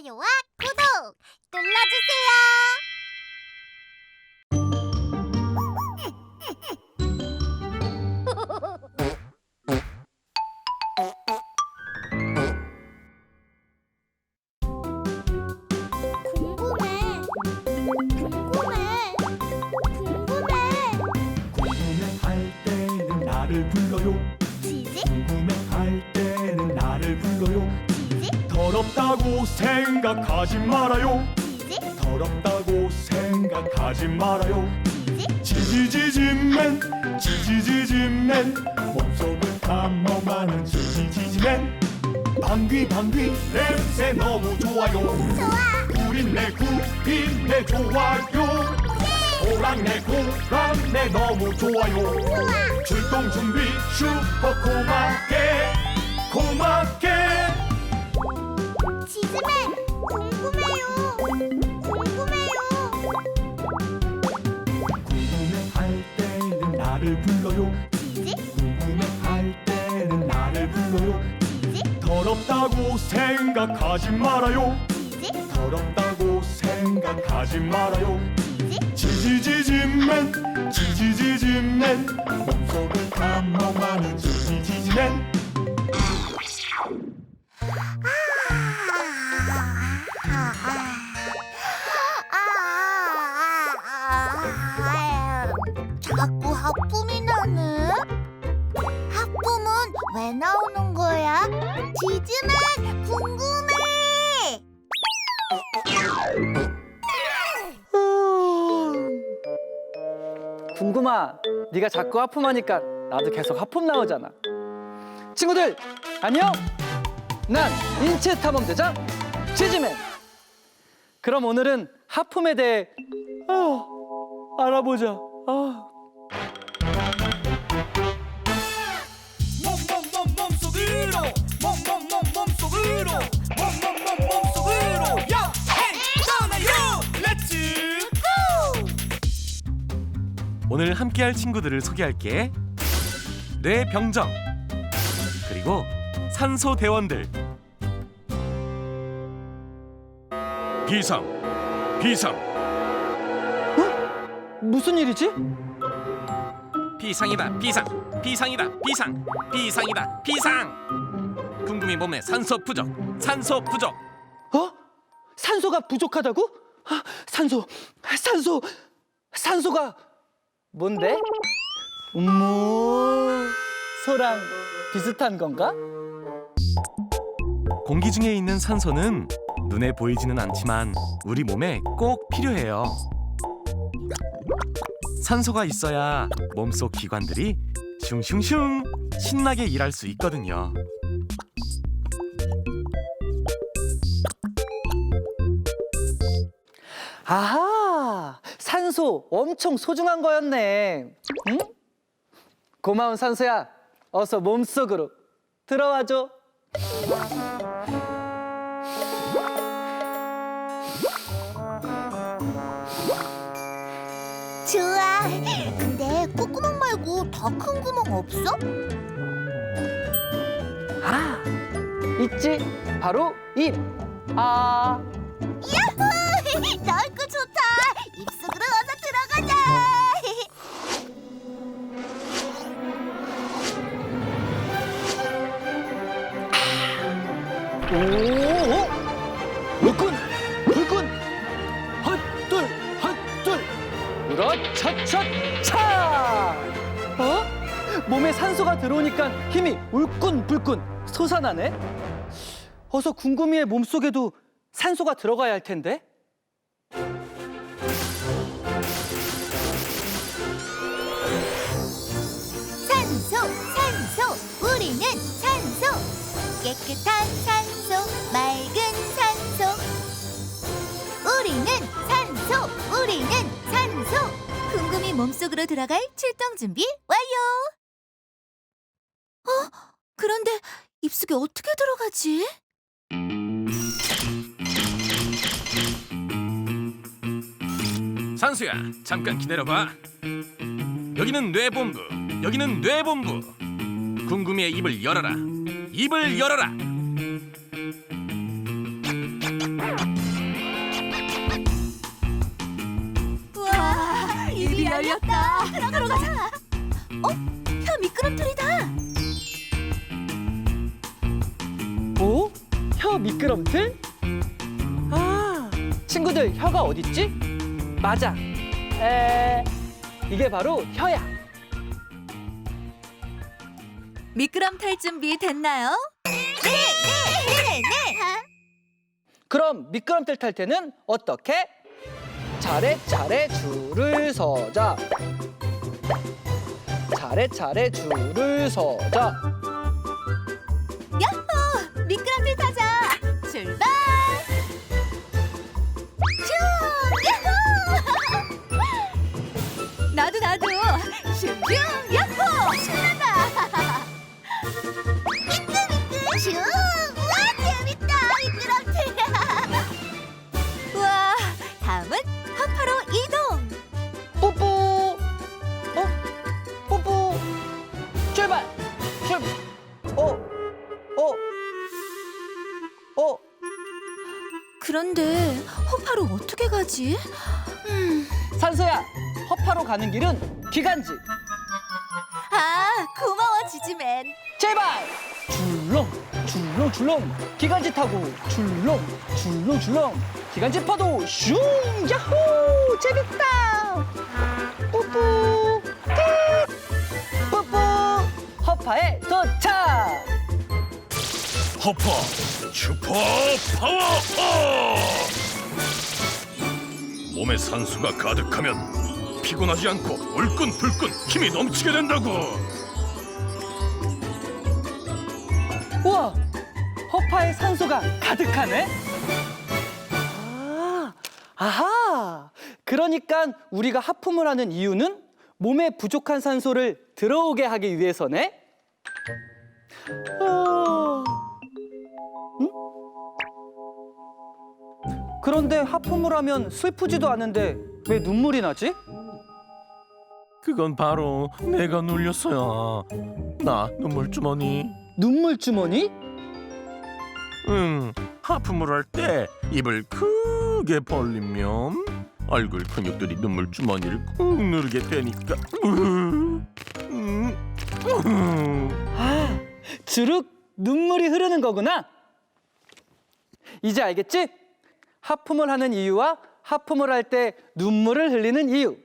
좋아요와 구독 눌러주세요. 궁금해. 궁금해. 궁금해. 궁금해할 때는 나를 불러요 지지? 궁금해할 때는 나를 불러요 지지? 더럽다고 생각하지 말아요 지지? 더럽다고 생각하지 말아요 지지? 지지지지맨 지지지지맨 몸속을 탐험하는 지지지지맨 방귀 방귀 냄새 너무 좋아요 좋아. 우린 내 구린내 좋아요 오랑내 고랑내 너무 좋아요 좋아. 출동 준비 슈퍼 고맙게 고맙게 더럽다고 생각하지 말아요 지지? 더럽다고 생각하지 말아요 지지? 지지지지맨 지지지지맨 몸속을 탐험하는 지지지지맨 자꾸 하품이 나네. 하품은 왜 나오는 거야? 지지맨 궁금해. 궁금아, 네가 자꾸 하품하니까 나도 계속 하품 나오잖아. 친구들, 안녕. 난 인체 탐험대장 지지맨. 그럼 오늘은 하품에 대해 아, 알아보자. 아. 오늘 함께할 친구들을 소개할게. 뇌병정 그리고 산소 대원들 비상 비상 무슨 일이지? 비상이다 비상 비상이다 비상 비상이다 비상 궁금이 몸에 산소 부족 산소 부족 어? 산소가 부족하다고? 아, 산소, 산소, 산소가 뭔데? 음모, 소랑 비슷한 건가? 공기 중에 있는 산소는 눈에 보이지는 않지만 우리 몸에 꼭 필요해요. 산소가 있어야 몸속 기관들이 슝슝슝 신나게 일할 수 있거든요. 아하, 산소 엄청 소중한 거였네. 응? 고마운 산소야, 어서 몸속으로 들어와 줘. 좋아. 근데 콧구멍 말고 더 큰 구멍 없어? 아, 있지? 바로 입. 아, 야호! 넓고 좋다. 입속으로 오, 불끈, 불끈, 헛둘, 헛둘, 으라차차차. 어? 몸에 산소가 들어오니까 힘이 울끈불끈 솟아나네. 어서 궁금이의 몸속에도 산소가 들어가야 할 텐데. 깨끗한 산소, 맑은 산소. 우리는 산소, 우리는 산소. 궁금이 몸속으로 들어갈 출동 준비 완료. 어? 그런데 입속에 어떻게 들어가지? 산수야, 잠깐 기다려봐. 여기는 뇌본부, 여기는 뇌본부. 궁금이의 입을 열어라. 입을 열어라. 우와, 입이 열렸다. 들어가자. 어? 혀 미끄럼틀이다. 오? 혀 미끄럼틀? 아, 친구들 혀가 어딨지? 맞아. 에, 이게 바로 혀야. 미끄럼 탈 준비 됐나요? 네, 네, 네, 네. 그럼 미끄럼틀 탈 때는 어떻게? 차례차례 줄을 서자. 차례차례 줄을 서자. 야호! 미끄럼틀 타자. 그런데 허파로 어떻게 가지? 음. 산소야. 허파로 가는 길은 기간지. 아 고마워 지지맨. 제발. 줄렁 줄렁 줄렁 기간지 타고 줄렁 줄렁 줄렁 기간지 파도 슝 야호 재밌다 뽀뽀 끝 뽀뽀 허파에 도착 허파 슈퍼 파워! 몸에 산소가 가득하면 피곤하지 않고 울끈불끈 힘이 넘치게 된다고! 우와! 허파에 산소가 가득하네? 아 아하! 그러니까 우리가 하품을 하는 이유는 몸에 부족한 산소를 들어오게 하기 위해서네? 아, 그런데 하품을 하면 슬프지도 않은데 왜 눈물이 나지? 그건 바로 내가 눌렸어야. 나 눈물 주머니. 눈물 주머니? 응, 하품을 할 때 입을 크게 벌리면 얼굴 근육들이 눈물 주머니를 꾹 누르게 되니까. 으, 음, 으. 아, 주룩 눈물이 흐르는 거구나. 이제 알겠지? 하품을 하는 이유와 하품을 할 때 눈물을 흘리는 이유.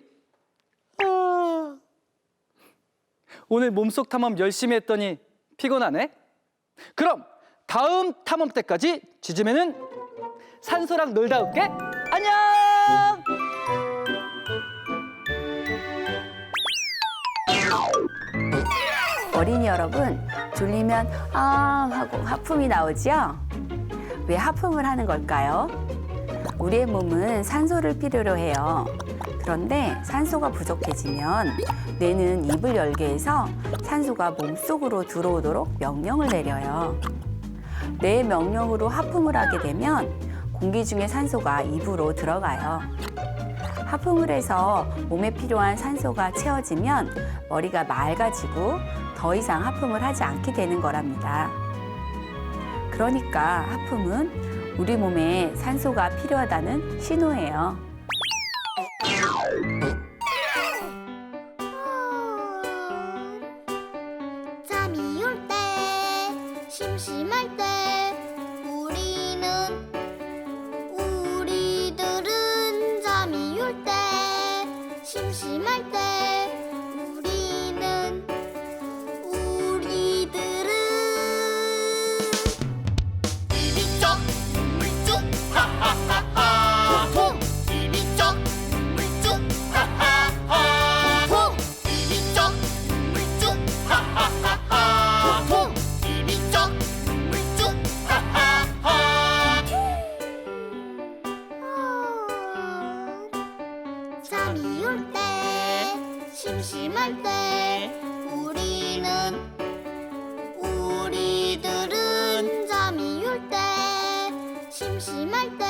아, 오늘 몸속 탐험 열심히 했더니 피곤하네. 그럼 다음 탐험 때까지 지지매는 산소랑 놀다 올게. 안녕. 어린이 여러분, 졸리면 아 하고 하품이 나오지요? 왜 하품을 하는 걸까요? 우리의 몸은 산소를 필요로 해요. 그런데 산소가 부족해지면 뇌는 입을 열게 해서 산소가 몸속으로 들어오도록 명령을 내려요. 뇌의 명령으로 하품을 하게 되면 공기 중에 산소가 입으로 들어가요. 하품을 해서 몸에 필요한 산소가 채워지면 머리가 맑아지고 더 이상 하품을 하지 않게 되는 거랍니다. 그러니까 하품은 우리 몸에 산소가 필요하다는 신호예요. 우